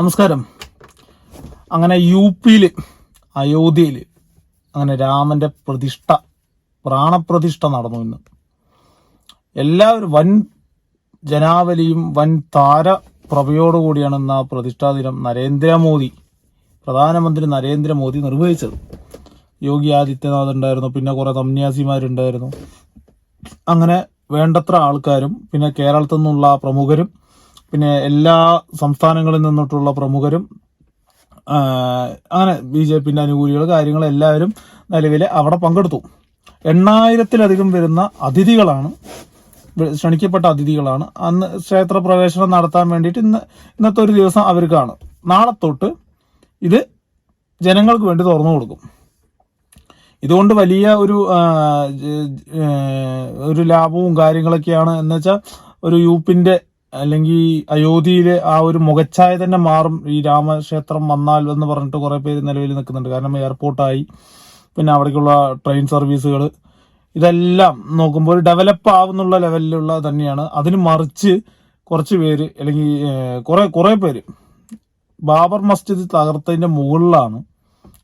നമസ്കാരം. അങ്ങനെ യു പിയിൽ അയോധ്യയിൽ അങ്ങനെ രാമന്റെ പ്രതിഷ്ഠ പ്രാണപ്രതിഷ്ഠ നടന്നു ഇന്ന്. എല്ലാവരും വൻ ജനാവലിയും വൻ താര പ്രഭയോടുകൂടിയാണ് ഇന്ന് ആ പ്രതിഷ്ഠാ ദിനം നരേന്ദ്രമോദി പ്രധാനമന്ത്രി നരേന്ദ്രമോദി നിർവഹിച്ചത്. യോഗി ആദിത്യനാഥ് ഉണ്ടായിരുന്നു പിന്നെ കുറെ തമ്ന്യാസിമാരുണ്ടായിരുന്നു അങ്ങനെ വേണ്ടത്ര ആൾക്കാരും പിന്നെ കേരളത്തിൽ നിന്നുള്ള പ്രമുഖരും പിന്നെ എല്ലാ സംസ്ഥാനങ്ങളിൽ നിന്നിട്ടുള്ള പ്രമുഖരും അങ്ങനെ ബി ജെ പിന്റെ അനുകൂലികൾ കാര്യങ്ങൾ എല്ലാവരും നിലവിൽ അവിടെ പങ്കെടുത്തു. എണ്ണായിരത്തിലധികം വരുന്ന അതിഥികളാണ് ക്ഷണിക്കപ്പെട്ട അതിഥികളാണ്. അന്ന് ക്ഷേത്ര പ്രവേശനം നടത്താൻ വേണ്ടിയിട്ട് ഇന്ന് ഇന്നത്തെ ഒരു ദിവസം അവർക്കാണ് നാളെ തൊട്ട് ഇത് ജനങ്ങൾക്ക് വേണ്ടി തുറന്നു കൊടുക്കും. ഇതുകൊണ്ട് വലിയ ഒരു ഒരു ലാഭവും കാര്യങ്ങളൊക്കെയാണ്. എന്ന് വെച്ചാൽ ഒരു യൂപ്പിന്റെ അല്ലെങ്കിൽ അയോധ്യയിലെ ആ ഒരു മുഖച്ഛായ തന്നെ മാറും. ഈ രാമക്ഷേത്രം വന്നാൽ എന്ന് പറഞ്ഞിട്ട് കുറേ പേര് നിലവിൽ നിൽക്കുന്നുണ്ട്. കാരണം എയർപോർട്ടായി. പിന്നെ അവിടേക്കുള്ള ട്രെയിൻ സർവീസുകൾ ഇതെല്ലാം നോക്കുമ്പോൾ ഡെവലപ്പ് ആവുന്നുള്ള ലെവലിലുള്ള തന്നെയാണ്. അതിന് മറിച്ച് കുറച്ച് പേര് അല്ലെങ്കിൽ കുറേ കുറേ പേര്. ബാബർ മസ്ജിദ് തകർത്തതിന്റെ മുകളിലാണ്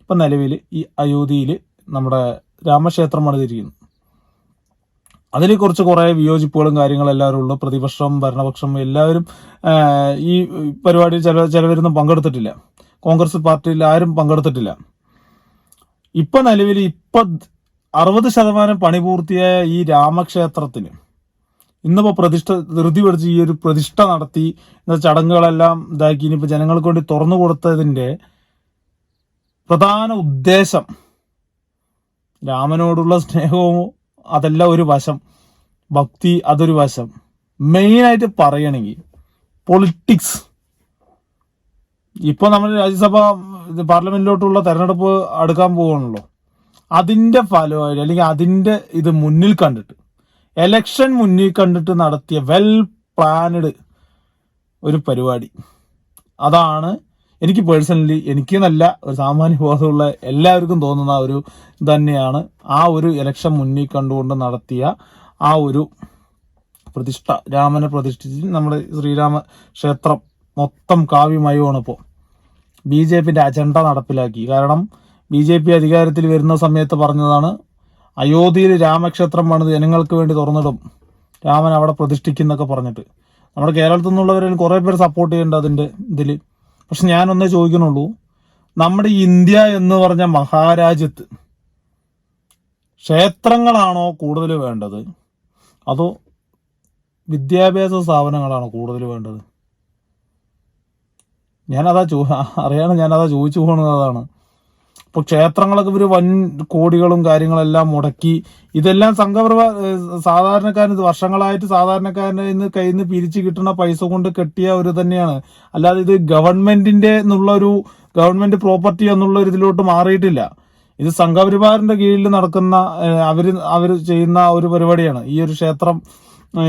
ഇപ്പൊ നിലവിൽ ഈ അയോധ്യയിൽ നമ്മുടെ രാമക്ഷേത്രം പണിതിരിക്കുന്നത് അതിൽ കുറച്ച് കുറേ വിയോജിപ്പുകളും കാര്യങ്ങളും എല്ലാവരും ഉള്ളു. പ്രതിപക്ഷം ഭരണപക്ഷം എല്ലാവരും ഈ പരിപാടിയിൽ ചില ചിലവരൊന്നും പങ്കെടുത്തിട്ടില്ല. കോൺഗ്രസ് പാർട്ടിയിൽ ആരും പങ്കെടുത്തിട്ടില്ല. ഇപ്പൊ നിലവിൽ ഇപ്പൊ അറുപത് ശതമാനം പണി പൂർത്തിയായ ഈ രാമക്ഷേത്രത്തിന് ഇന്നിപ്പോ പ്രതിഷ്ഠ ധൃതി പിടിച്ച് ഈ ഒരു പ്രതിഷ്ഠ നടത്തി ചടങ്ങുകളെല്ലാം ഇതാക്കി ഇനിയിപ്പോ ജനങ്ങൾക്ക് വേണ്ടി തുറന്നു കൊടുത്തതിന്റെ പ്രധാന ഉദ്ദേശം രാമനോടുള്ള സ്നേഹവും അതെല്ലാം ഒരു വശം. ഭക്തി അതൊരു വശം. മെയിനായിട്ട് പറയണമെങ്കിൽ പൊളിറ്റിക്സ്. ഇപ്പോൾ നമ്മൾ രാജ്യസഭ പാർലമെന്റിലോട്ടുള്ള തെരഞ്ഞെടുപ്പ് അടുക്കാൻ പോകണല്ലോ അതിന്റെ ഫലമായിട്ട് അല്ലെങ്കിൽ അതിന്റെ ഇത് മുന്നിൽ കണ്ടിട്ട് എലക്ഷൻ മുന്നിൽ കണ്ടിട്ട് നടത്തിയ വെൽ പ്ലാനഡ് ഒരു പരിപാടി. അതാണ് എനിക്ക് പേഴ്സണലി എനിക്ക് നല്ല ഒരു സാമാന്യ ബോധമുള്ള എല്ലാവർക്കും തോന്നുന്ന ഒരു തന്നെയാണ് ആ ഒരു ഇലക്ഷൻ മുന്നിൽ കണ്ടുകൊണ്ട് നടത്തിയ ആ ഒരു പ്രതിഷ്ഠ രാമനെ പ്രതിഷ്ഠിച്ച് നമ്മുടെ ശ്രീരാമ ക്ഷേത്രം മൊത്തം കാവ്യമയമാണ് ഇപ്പോൾ ബി ജെ പിന്റെ അജണ്ട നടപ്പിലാക്കി. കാരണം ബി ജെ പി അധികാരത്തിൽ വരുന്ന സമയത്ത് പറഞ്ഞതാണ് അയോധ്യയിൽ രാമക്ഷേത്രം പണിത് ജനങ്ങൾക്ക് വേണ്ടി തുറന്നിടും. രാമൻ അവിടെ പ്രതിഷ്ഠിക്കുന്നൊക്കെ പറഞ്ഞിട്ട്. നമ്മുടെ കേരളത്തിൽ നിന്നുള്ളവരിൽ കുറെ പേര് സപ്പോർട്ട് ചെയ്യുന്നുണ്ട് അതിന്റെ ഇതിൽ പക്ഷെ ഞാനൊന്നേ ചോദിക്കണുള്ളൂ. നമ്മുടെ ഇന്ത്യ എന്ന് പറഞ്ഞ മഹാരാജ്യത്ത് ക്ഷേത്രങ്ങളാണോ കൂടുതൽ വേണ്ടത്? അതോ വിദ്യാഭ്യാസ സ്ഥാപനങ്ങളാണോ കൂടുതൽ വേണ്ടത്? ഞാനതാ ചോ അറിയാണ് ഞാനതാ ചോദിച്ചു പോകുന്നത് അതാണ്. ഇപ്പോൾ ക്ഷേത്രങ്ങളൊക്കെ ഇവർ വൻ കോടികളും കാര്യങ്ങളെല്ലാം മുടക്കി. ഇതെല്ലാം സംഘപരിവാർ സാധാരണക്കാരൻ വർഷങ്ങളായിട്ട് സാധാരണക്കാരന്റെ ഇന്ന് കയ്യിൽ നിന്ന് പിരിച്ചു കിട്ടുന്ന പൈസ കൊണ്ട് കെട്ടിയ ഒരു തന്നെയാണ്. അല്ലാതെ ഇത് ഗവൺമെന്റിന്റെ എന്നുള്ള ഒരു ഗവൺമെന്റ് പ്രോപ്പർട്ടി എന്നുള്ള ഒരു ഇതിലോട്ട് മാറിയിട്ടില്ല. ഇത് സംഘപരിവാറിന്റെ കീഴിൽ നടക്കുന്ന അവർ അവർ ചെയ്യുന്ന ഒരു പരിപാടിയാണ്. ഈ ഒരു ക്ഷേത്രം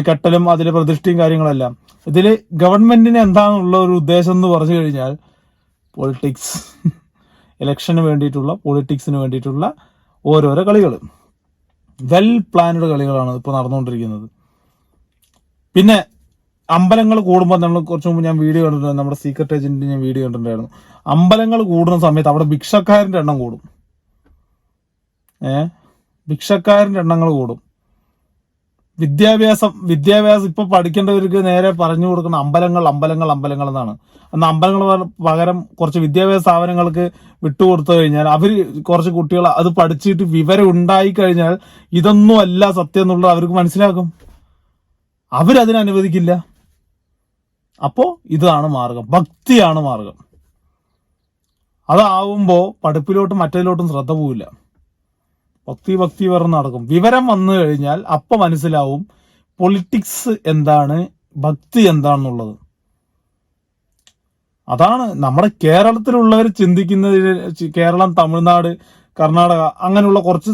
കെട്ടലും അതിലെ പ്രതിഷ്ഠയും കാര്യങ്ങളെല്ലാം. ഇതിൽ ഗവൺമെന്റിന് എന്താണുള്ള ഒരു ഉദ്ദേശം എന്ന് പറഞ്ഞു കഴിഞ്ഞാൽ പൊളിറ്റിക്സ്. ഇലക്ഷന് വേണ്ടിയിട്ടുള്ള പൊളിറ്റിക്സിന് വേണ്ടിയിട്ടുള്ള ഓരോരോ കളികൾ വെൽ പ്ലാൻഡ് കളികളാണ് ഇപ്പോൾ നടന്നുകൊണ്ടിരിക്കുന്നത്. പിന്നെ അമ്പലങ്ങൾ കൂടുമ്പോൾ നമ്മൾ കുറച്ച് മുമ്പ് ഞാൻ വീഡിയോ കണ്ടിട്ടുണ്ട്. നമ്മുടെ സീക്രട്ട് ഏജന്റിന്റെ ഞാൻ വീഡിയോ കണ്ടിട്ടുണ്ടായിരുന്നു. അമ്പലങ്ങൾ കൂടുന്ന സമയത്ത് അവിടെ ഭിക്ഷക്കാരന്റെ എണ്ണം കൂടും. ഏഹ് ഭിക്ഷക്കാരന്റെ എണ്ണങ്ങൾ കൂടും. വിദ്യാഭ്യാസം വിദ്യാഭ്യാസം ഇപ്പൊ പഠിക്കേണ്ടവർക്ക് നേരെ പറഞ്ഞു കൊടുക്കുന്ന അമ്പലങ്ങൾ അമ്പലങ്ങൾ അമ്പലങ്ങൾ എന്നാണ്. അന്ന് അമ്പലങ്ങൾ പകരം- കുറച്ച് വിദ്യാഭ്യാസ സ്ഥാപനങ്ങൾക്ക് വിട്ടുകൊടുത്തു കഴിഞ്ഞാൽ അവർ കുറച്ച് കുട്ടികൾ അത് പഠിച്ചിട്ട് വിവരം ഉണ്ടായി കഴിഞ്ഞാൽ ഇതൊന്നും അല്ല സത്യം എന്നുള്ളത് അവർക്ക് മനസ്സിലാക്കും അവരതിനെ അനുവദിക്കില്ല. അപ്പോ ഇതാണ് മാർഗം. ഭക്തിയാണ് മാർഗം. അതാവുമ്പോ പഠിപ്പിലോട്ടും മറ്റേതിലോട്ടും ശ്രദ്ധ പോവില്ല. ഭക്തി ഭക്തി പറഞ്ഞ് നടക്കും. വിവരം വന്നു കഴിഞ്ഞാൽ അപ്പൊ മനസ്സിലാവും പൊളിറ്റിക്സ് എന്താണ് ഭക്തി എന്താണെന്നുള്ളത്. അതാണ് നമ്മുടെ കേരളത്തിലുള്ളവർ ചിന്തിക്കുന്നത് കേരളം തമിഴ്നാട് കർണാടക അങ്ങനെയുള്ള കുറച്ച്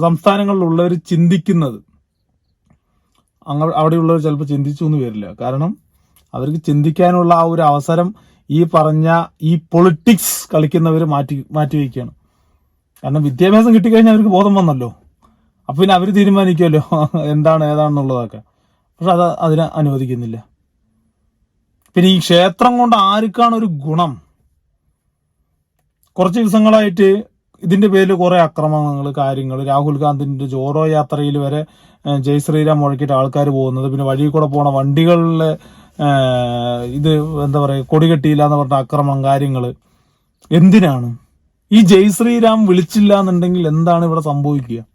സംസ്ഥാനങ്ങളിലുള്ളവർ ചിന്തിക്കുന്നത്. അങ്ങ അവിടെയുള്ളവർ ചിലപ്പോൾ ചിന്തിച്ചു എന്ന് വരില്ല. കാരണം അവർക്ക് ചിന്തിക്കാനുള്ള ആ ഒരു അവസരം ഈ പറഞ്ഞ ഈ പൊളിറ്റിക്സ് കളിക്കുന്നവർ മാറ്റി മാറ്റി വയ്ക്കുകയാണ്. കാരണം വിദ്യാഭ്യാസം കിട്ടിക്കഴിഞ്ഞാൽ അവർക്ക് ബോധം വന്നല്ലോ. അപ്പൊ പിന്നെ അവർ തീരുമാനിക്കുമല്ലോ എന്താണ് ഏതാണെന്നുള്ളതൊക്കെ. പക്ഷെ അത് അതിനെ അനുവദിക്കുന്നില്ല. പിന്നെ ഈ ക്ഷേത്രം കൊണ്ട് ആർക്കാണ് ഒരു ഗുണം? കുറച്ച് ദിവസങ്ങളായിട്ട് ഇതിന്റെ പേരിൽ കുറെ അക്രമങ്ങൾ കാര്യങ്ങൾ രാഹുൽ ഗാന്ധിന്റെ ജോറോ യാത്രയിൽ വരെ ജയ് ശ്രീരാം മുഴക്കിയിട്ട് ആൾക്കാർ പോകുന്നത്. പിന്നെ വഴി കൂടെ പോണ വണ്ടികളിലെ ഇത് എന്താ പറയുക കൊടി കെട്ടിയില്ല എന്ന് പറഞ്ഞ അക്രമം കാര്യങ്ങൾ എന്തിനാണ്? ഈ ജയ് ശ്രീരാം വിളിച്ചില്ല എന്നുണ്ടെങ്കിൽ എന്താണ് ഇവിടെ സംഭവിക്കുക?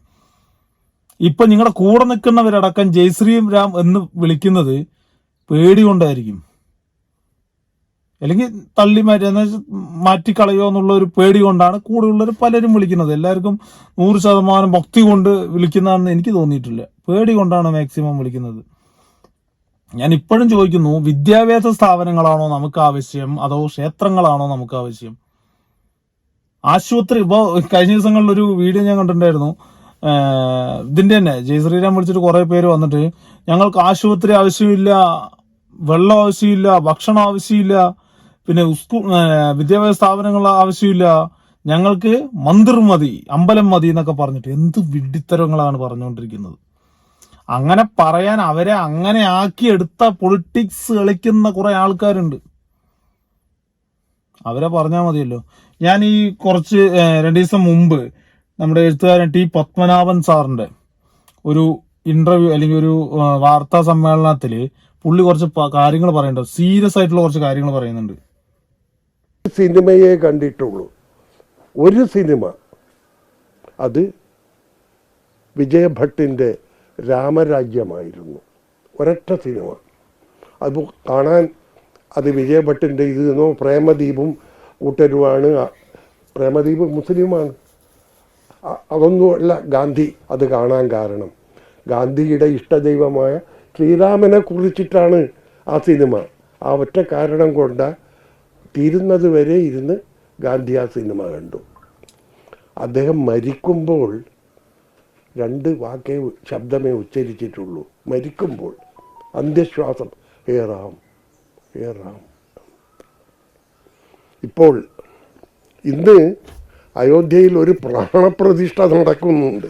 ഇപ്പൊ നിങ്ങളുടെ കൂടെ നിൽക്കുന്നവരടക്കം ജയ് ശ്രീരാം എന്ന് വിളിക്കുന്നത് പേടി കൊണ്ടായിരിക്കും അല്ലെങ്കിൽ തള്ളി മാറ്റി മാറ്റിക്കളയോ എന്നുള്ള ഒരു പേടി കൊണ്ടാണ് കൂടെയുള്ളവർ പലരും വിളിക്കുന്നത്. എല്ലാവർക്കും നൂറ് ശതമാനം ഭക്തി കൊണ്ട് വിളിക്കുന്നതാണെന്ന് എനിക്ക് തോന്നിയിട്ടില്ല. പേടി കൊണ്ടാണ് മാക്സിമം വിളിക്കുന്നത്. ഞാൻ ഇപ്പോഴും ചോദിക്കുന്നു വിദ്യാഭ്യാസ സ്ഥാപനങ്ങളാണോ നമുക്ക് ആവശ്യം? അതോ ക്ഷേത്രങ്ങളാണോ നമുക്ക് ആവശ്യം? ആശുപത്രി ഇപ്പോ കഴിഞ്ഞ ദിവസങ്ങളിൽ ഒരു വീഡിയോ ഞാൻ കണ്ടിട്ടുണ്ടായിരുന്നു. ഇതിന്റെ തന്നെ ജയ് ശ്രീരാം വിളിച്ചിട്ട് കുറെ പേര് വന്നിട്ട് ഞങ്ങൾക്ക് ആശുപത്രി ആവശ്യമില്ല വെള്ളം ആവശ്യമില്ല ഭക്ഷണം ആവശ്യമില്ല പിന്നെ സ്കൂൾ വിദ്യാഭ്യാസ സ്ഥാപനങ്ങൾ ആവശ്യമില്ല ഞങ്ങൾക്ക് മന്ദിർ മതി അമ്പലം മതി എന്നൊക്കെ പറഞ്ഞിട്ട് എന്ത് വിഡിത്തരങ്ങളാണ് പറഞ്ഞുകൊണ്ടിരിക്കുന്നത്. അങ്ങനെ പറയാൻ അവരെ അങ്ങനെ ആക്കിയെടുത്ത പൊളിറ്റിക്സ് കളിക്കുന്ന കുറെ ആൾക്കാരുണ്ട്. അവരെ പറഞ്ഞാൽ മതിയല്ലോ. ഞാൻ ഈ കുറച്ച് രണ്ടു ദിവസം മുമ്പ് നമ്മുടെ എഴുത്തുകാരൻ ടി പത്മനാഭൻ സാറിന്റെ ഒരു ഇന്റർവ്യൂ അല്ലെങ്കിൽ ഒരു വാർത്താ സമ്മേളനത്തിൽ പുള്ളി കുറച്ച് കാര്യങ്ങൾ പറയുന്നുണ്ട്. സീരിയസ് ആയിട്ടുള്ള കുറച്ച് കാര്യങ്ങൾ പറയുന്നുണ്ട്. സിനിമയെ കണ്ടിട്ടുള്ളൂ. ഒരു സിനിമ. അത് വിജയഭട്ടിന്റെ രാമരാജ്യമായിരുന്നു. ഒരൊറ്റ സിനിമ. അത് കാണാൻ അത് വിജയഭട്ടിന്റെ ഇതെന്നോ പ്രേമദീപും കൂട്ടരുമാണ് പ്രേമദീപ് മുസ്ലിമാണ്. അതൊന്നുമല്ല ഗാന്ധി അത് കാണാൻ കാരണം. ഗാന്ധിയുടെ ഇഷ്ടദൈവമായ ശ്രീരാമനെ കുറിച്ചിട്ടാണ് ആ സിനിമ. ആ ഒറ്റ കാരണം കൊണ്ട് തീരുന്നത് വരെ ഇരുന്ന് ഗാന്ധി ആ സിനിമ കണ്ടു. അദ്ദേഹം മരിക്കുമ്പോൾ രണ്ട് വാക്കേ ശബ്ദമേ ഉച്ചരിച്ചിട്ടുള്ളൂ. മരിക്കുമ്പോൾ അന്ത്യശ്വാസം. ഹേ റാം ഹേ റാം. ഇപ്പോൾ ഇന്ന് അയോധ്യയിൽ ഒരു പ്രാണപ്രതിഷ്ഠ നടക്കുന്നുണ്ട്.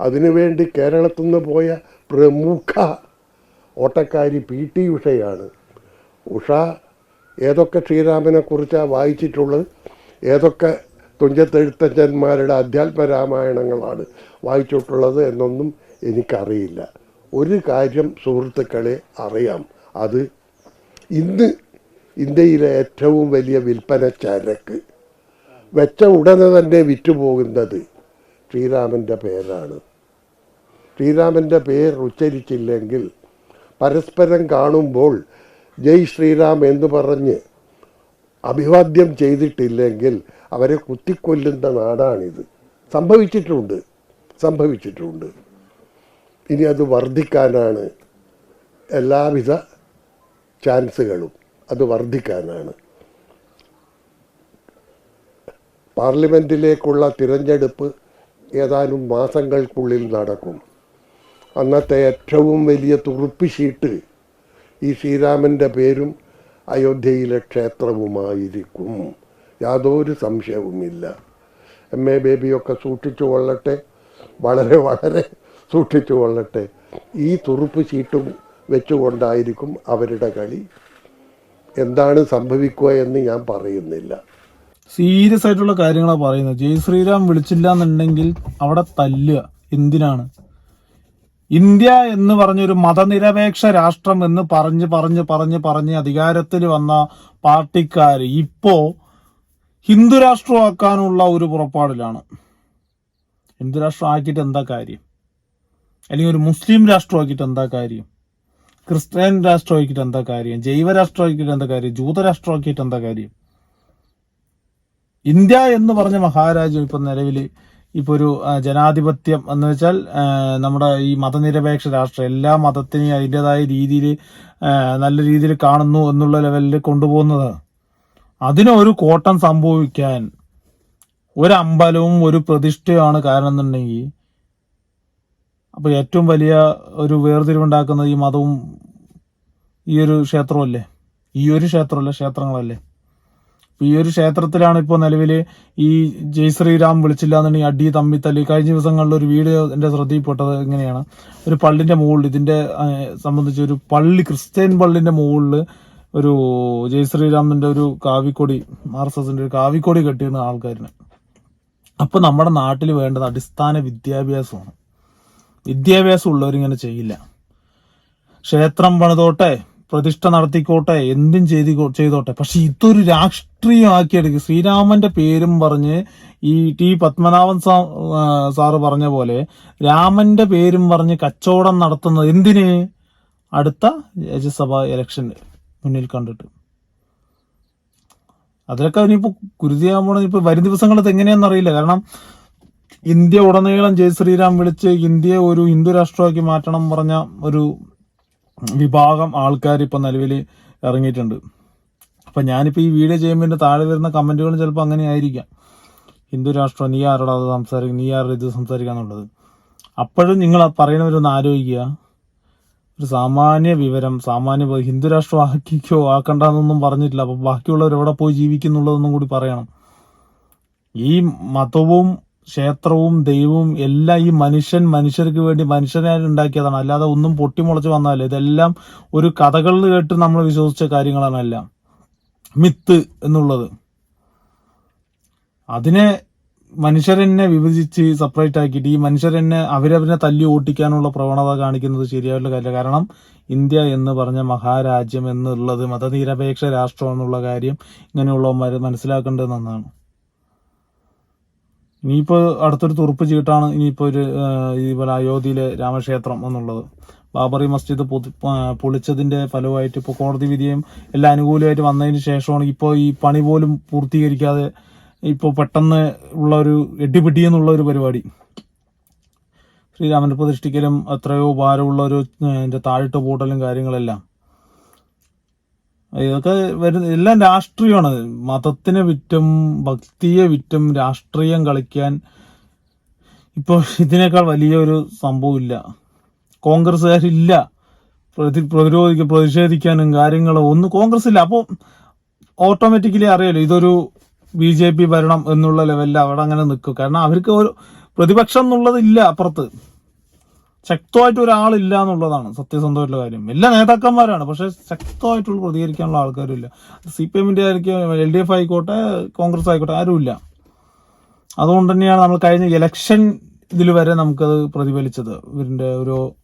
അതിനുവേണ്ടി കേരളത്തിൽ നിന്ന് പോയ പ്രമുഖ ഓട്ടക്കാരി പി ടി ഉഷയാണ്. ഉഷ ഏതൊക്കെ ശ്രീരാമനെക്കുറിച്ചാണ് വായിച്ചിട്ടുള്ളത്? ഏതൊക്കെ തുഞ്ചത്തെഴുത്തച്ഛന്മാരുടെ അധ്യാത്മ രാമായണങ്ങളാണ് വായിച്ചിട്ടുള്ളത് എന്നൊന്നും എനിക്കറിയില്ല. ഒരു കാര്യം സുഹൃത്തുക്കളെ അറിയാം. അത് ഇന്ന് ഇന്ത്യയിലെ ഏറ്റവും വലിയ വിൽപ്പന ചരക്ക് വെച്ച ഉടനെ തന്നെ വിറ്റുപോകുന്നത് ശ്രീരാമന്റെ പേരാണ്. ശ്രീരാമന്റെ പേര് ഉച്ചരിച്ചില്ലെങ്കിൽ പരസ്പരം കാണുമ്പോൾ ജയ് ശ്രീരാം എന്ന് പറഞ്ഞ് അഭിവാദ്യം ചെയ്തിട്ടില്ലെങ്കിൽ അവരെ കുത്തിക്കൊല്ലുന്ന നാടാണിത്. സംഭവിച്ചിട്ടുണ്ട് സംഭവിച്ചിട്ടുണ്ട്. ഇനി അത് വർദ്ധിക്കാനാണ് എല്ലാവിധ ചാൻസുകളും. അത് വർദ്ധിക്കാനാണ്. പാർലമെന്റിലേക്കുള്ള തിരഞ്ഞെടുപ്പ് ഏതാനും മാസങ്ങൾക്കുള്ളിൽ നടക്കും. അന്നത്തെ ഏറ്റവും വലിയ തുറുപ്പിശീട്ട് ഈ ശ്രീരാമന്റെ പേരും അയോധ്യയിലെ ക്ഷേത്രവുമായിരിക്കും. യാതൊരു സംശയവുമില്ല. എം എ ബേബിയൊക്കെ സൂക്ഷിച്ചു കൊള്ളട്ടെ. വളരെ വളരെ സൂക്ഷിച്ചു കൊള്ളട്ടെ. ഈ തുറുപ്പ് ചീട്ടും വെച്ചുകൊണ്ടായിരിക്കും അവരുടെ കളി. എന്താണ് സംഭവിക്കുക എന്ന് ഞാൻ പറയുന്നില്ല. സീരിയസ് ആയിട്ടുള്ള കാര്യങ്ങളാണ് പറയുന്നത്. ജയ് ശ്രീരാം വിളിച്ചില്ല എന്നുണ്ടെങ്കിൽ അവിടെ തല്ലുക. എന്തിനാണ്? ഇന്ത്യ എന്ന് പറഞ്ഞൊരു മതനിരപേക്ഷ രാഷ്ട്രം എന്ന് പറഞ്ഞ് പറഞ്ഞ് പറഞ്ഞ് പറഞ്ഞ് അധികാരത്തിൽ വന്ന പാർട്ടിക്കാർ ഇപ്പോ ഹിന്ദു രാഷ്ട്രമാക്കാനുള്ള ഒരു പുറപ്പാടിലാണ്. ഹിന്ദു രാഷ്ട്രം ആക്കിയിട്ട് എന്താ കാര്യം? അല്ലെങ്കിൽ ഒരു മുസ്ലിം രാഷ്ട്രമാക്കിയിട്ട് എന്താ കാര്യം? ക്രിസ്ത്യൻ രാഷ്ട്രമാക്കിയിട്ട് എന്താ കാര്യം? ജൈവ രാഷ്ട്രമാക്കിയിട്ട് എന്താ കാര്യം? ജൂതരാഷ്ട്രമാക്കിയിട്ട് എന്താ കാര്യം? ഇന്ത്യ എന്ന് പറഞ്ഞ മഹാരാജ്യം ഇപ്പൊ നിലവിൽ ഇപ്പൊ ഒരു ജനാധിപത്യം എന്ന് വെച്ചാൽ നമ്മുടെ ഈ മതനിരപേക്ഷ രാഷ്ട്രം. എല്ലാ മതത്തിനെയും അതിന്റെതായ രീതിയിൽ നല്ല രീതിയിൽ കാണുന്നു എന്നുള്ള ലെവലിൽ കൊണ്ടുപോകുന്നത്. അതിന് ഒരു കോട്ടം സംഭവിക്കാൻ ഒരു അമ്പലവും ഒരു പ്രതിഷ്ഠയുമാണ് കാരണം എന്നുണ്ടെങ്കിൽ അപ്പൊ ഏറ്റവും വലിയ ഒരു വേർതിരിവുണ്ടാക്കുന്നത് ഈ മതവും ഈ ഒരു ക്ഷേത്രമല്ലേ? ഈ ഒരു ക്ഷേത്രമല്ല? ക്ഷേത്രങ്ങളല്ലേ? ഈ ഒരു ക്ഷേത്രത്തിലാണ് ഇപ്പോൾ നിലവിൽ ഈ ജയ് ശ്രീരാം വിളിച്ചില്ല എന്നുണ്ടെങ്കിൽ അടി തമ്മി തല്ലി. കഴിഞ്ഞ ദിവസങ്ങളിൽ ഒരു വീഡിയോ എന്റെ ശ്രദ്ധയിൽപ്പെട്ടത് എങ്ങനെയാണ്? ഒരു പള്ളിന്റെ മുകളിൽ ഇതിന്റെ ആ, സംബന്ധിച്ച് ഒരു പള്ളി ക്രിസ്ത്യൻ പള്ളിന്റെ മുകളിൽ ഒരു ജയ് ശ്രീരാമിന്റെ ഒരു കാവിക്കൊടി ആർ എസ് എസിന്റെ ഒരു കാവിക്കൊടി കെട്ടിയിരുന്ന ആൾക്കാരിന്. അപ്പോൾ നമ്മുടെ നാട്ടിൽ വേണ്ടത് അടിസ്ഥാന വിദ്യാഭ്യാസമാണ്. വിദ്യാഭ്യാസം ഉള്ളവരിങ്ങനെ ചെയ്യില്ല. ക്ഷേത്രം പണിതോട്ടെ പ്രതിഷ്ഠ നടത്തിക്കോട്ടെ എന്തും ചെയ്തി ചെയ്തോട്ടെ. പക്ഷെ ഇതൊരു രാഷ്ട്രീയമാക്കിയെടുക്കുക ശ്രീരാമന്റെ പേരും പറഞ്ഞ് ഈ ടി പത്മനാഭൻ സാ സാറ് പറഞ്ഞ പോലെ രാമന്റെ പേരും പറഞ്ഞ് കച്ചവടം നടത്തുന്നത് എന്തിന്? അടുത്ത രാജ്യസഭ ഇലക്ഷൻ മുന്നിൽ കണ്ടിട്ട്. അതിലൊക്കെ ഇനിയിപ്പോ കുരുതിയാകുമ്പോൾ ഇപ്പൊ വരും ദിവസങ്ങളത് എങ്ങനെയാണെന്നറിയില്ല. കാരണം ഇന്ത്യ ഉടനീളം ജയ് ശ്രീരാം വിളിച്ച് ഇന്ത്യയെ ഒരു ഹിന്ദു രാഷ്ട്രമാക്കി മാറ്റണം പറഞ്ഞ ഒരു വിഭാഗം ആൾക്കാർ ഇപ്പൊ നിലവിൽ ഇറങ്ങിയിട്ടുണ്ട്. അപ്പൊ ഞാനിപ്പോ ഈ വീഡിയോ ചെയ്യുമ്പോൾ എന്റെ താഴെ വരുന്ന കമന്റുകളും ചിലപ്പോൾ അങ്ങനെ ആയിരിക്കാം. ഹിന്ദു രാഷ്ട്രം നീ ആരോടാ അത് സംസാരിക്കും നീ ആരുടെ ഇത് സംസാരിക്കുക എന്നുള്ളത്. അപ്പോഴും നിങ്ങൾ പറയുന്നവരൊന്ന് ആലോചിക്കുക. ഒരു സാമാന്യ വിവരം സാമാന്യ. ഹിന്ദു രാഷ്ട്രം ആക്കിക്കോ ആക്കണ്ടെന്നൊന്നും പറഞ്ഞിട്ടില്ല. അപ്പൊ ബാക്കിയുള്ളവർ എവിടെ പോയി ജീവിക്കുന്നുള്ളതൊന്നും കൂടി പറയണം. ഈ മതവും ക്ഷേത്രവും ദൈവവും എല്ലാം ഈ മനുഷ്യൻ മനുഷ്യർക്ക് വേണ്ടി മനുഷ്യനെ ഉണ്ടാക്കിയതാണ്. അല്ലാതെ ഒന്നും പൊട്ടിമുളച്ച് വന്നതല്ല. ഇതെല്ലാം ഒരു കഥകളിൽ കേട്ട് നമ്മൾ വിശ്വസിച്ച കാര്യങ്ങളാണ് എല്ലാം. മിത്ത് എന്നുള്ളത്. അതിനെ മനുഷ്യരെന്നെ വിഭജിച്ച് സെപ്പറേറ്റ് ആക്കിയിട്ട് ഈ മനുഷ്യരെന്നെ അവരവരെ തല്ലി ഓട്ടിക്കാനുള്ള പ്രവണത കാണിക്കുന്നത് ശരിയായിട്ടുള്ള കാര്യമില്ല. കാരണം ഇന്ത്യ എന്ന് പറഞ്ഞ മഹാരാജ്യം എന്നുള്ളത് മതനിരപേക്ഷ രാഷ്ട്രം എന്നുള്ള കാര്യം ഇങ്ങനെയുള്ളവന്മാർ മനസ്സിലാക്കേണ്ടതെന്നാണ് ഇനിയിപ്പോ അടുത്തൊരു തുറുപ്പ് ചീട്ടാണ് ഇനിയിപ്പോൾ ഒരു ഇതുപോലെ അയോധ്യയിലെ രാമക്ഷേത്രം എന്നുള്ളത്. ബാബറി മസ്ജിദ് പൊളിച്ചതിന്റെ ഫലമായിട്ട് ഇപ്പോൾ കോടതി വിധിയും എല്ലാം അനുകൂലമായിട്ട് വന്നതിന് ശേഷമാണ് ഇപ്പോൾ ഈ പണി പോലും പൂർത്തീകരിക്കാതെ ഇപ്പോൾ പെട്ടെന്ന് ഉള്ള ഒരു എട്ടിപ്പിട്ടി എന്നുള്ള ഒരു പരിപാടി. ശ്രീരാമന്റെ പ്രതിഷ്ഠിക്കലും എത്രയോ ഭാരമുള്ള ഒരു താഴിട്ട് പൂട്ടലും കാര്യങ്ങളെല്ലാം. ഇതൊക്കെ വരുന്ന എല്ലാം രാഷ്ട്രീയമാണ്. മതത്തിനെ വിറ്റും ഭക്തിയെ വിറ്റും രാഷ്ട്രീയം കളിക്കാൻ ഇപ്പൊ ഇതിനേക്കാൾ വലിയൊരു സംഭവമില്ല. കോൺഗ്രസ്സുകാരില്ല. പ്രതി പ്രതിരോധിക്കാൻ പ്രതിഷേധിക്കാനും കാര്യങ്ങളും ഒന്നും കോൺഗ്രസ് ഇല്ല അപ്പോൾ ഓട്ടോമാറ്റിക്കലി അറിയാലോ ഇതൊരു ബി ജെ പി ഭരണം എന്നുള്ള ലെവലിൽ അവിടെ അങ്ങനെ നിൽക്കും. കാരണം അവർക്ക് ഒരു പ്രതിപക്ഷം എന്നുള്ളതില്ല അപ്പുറത്ത്. ശക്തമായിട്ട് ഒരാളില്ല എന്നുള്ളതാണ് സത്യസന്ധമായിട്ടുള്ള കാര്യം. എല്ലാ നേതാക്കന്മാരാണ് പക്ഷെ ശക്തമായിട്ടുള്ള പ്രതികരിക്കാനുള്ള ആൾക്കാരും ഇല്ല സി പി എമ്മിന്റെ ആയിരിക്കും എൽ ഡി എഫ് ആയിക്കോട്ടെ കോൺഗ്രസ് ആയിക്കോട്ടെ ആരുമില്ല. അതുകൊണ്ട് തന്നെയാണ് നമ്മൾ കഴിഞ്ഞ ഇലക്ഷൻ ഇതിൽ വരെ നമുക്കത് പ്രതിഫലിച്ചത് ഇവരിന്റെ ഓരോ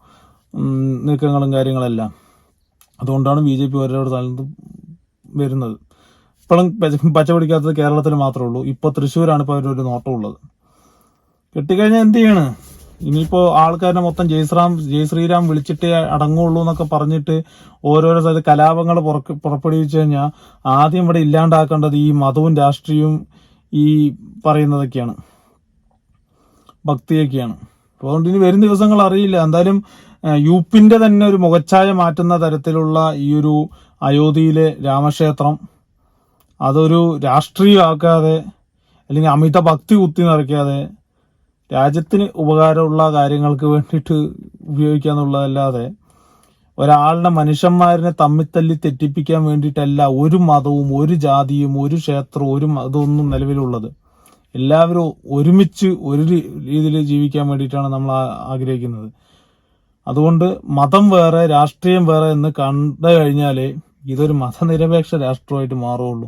നീക്കങ്ങളും കാര്യങ്ങളെല്ലാം. അതുകൊണ്ടാണ് ബി ജെ പി ഓരോ സ്ഥലത്ത് വരുന്നത്. ഇപ്പോഴും പച്ച- പിടിക്കാത്തത് കേരളത്തിൽ മാത്രമേ ഉള്ളൂ. ഇപ്പൊ തൃശ്ശൂരാണ് ഇപ്പൊ അവരൊരു നോട്ടമുള്ളത് കിട്ടിക്കഴിഞ്ഞാൽ എന്ത് ചെയ്യാണ്? ഇനിയിപ്പോ ആൾക്കാരെ മൊത്തം ജയ്ശ്രാം ജയ് ശ്രീരാം വിളിച്ചിട്ടേ അടങ്ങുള്ളൂ എന്നൊക്കെ പറഞ്ഞിട്ട് ഓരോരോ സ്ഥലത്ത് കലാപങ്ങൾ പുറപ്പെടുവിച്ചു കഴിഞ്ഞാൽ ആദ്യം ഇവിടെ ഇല്ലാണ്ടാക്കേണ്ടത് ഈ മതവും രാഷ്ട്രീയവും ഈ പറയുന്നതൊക്കെയാണ്. ഭക്തിയൊക്കെയാണ്. അതുകൊണ്ട് ഇനി വരും ദിവസങ്ങൾ അറിയില്ല. എന്തായാലും യുപിന്റെ തന്നെ ഒരു മുഖച്ഛായ മാറ്റുന്ന തരത്തിലുള്ള ഈ ഒരു അയോധ്യയിലെ രാമക്ഷേത്രം അതൊരു രാഷ്ട്രീയമാക്കാതെ അല്ലെങ്കിൽ അമിത ഭക്തി കുത്തി നിറയ്ക്കാതെ രാജ്യത്തിന് ഉപകാരമുള്ള കാര്യങ്ങൾക്ക് വേണ്ടിയിട്ട് ഉപയോഗിക്കുക എന്നുള്ളതല്ലാതെ ഒരാളുടെ മനുഷ്യന്മാരിനെ തമ്മിത്തല്ലി തെറ്റിപ്പിക്കാൻ വേണ്ടിയിട്ടല്ല ഒരു മതവും ഒരു ജാതിയും ഒരു ക്ഷേത്രവും ഒരു മതമൊന്നും നിലവിലുള്ളത്. എല്ലാവരും ഒരുമിച്ച് ഒരു രീതിയിൽ ജീവിക്കാൻ വേണ്ടിയിട്ടാണ് നമ്മൾ ആഗ്രഹിക്കുന്നത്. അതുകൊണ്ട് മതം വേറെ രാഷ്ട്രീയം വേറെ എന്ന് കണ്ടു കഴിഞ്ഞാൽ ഇതൊരു മതനിരപേക്ഷ രാഷ്ട്രമായിട്ട് മാറുള്ളൂ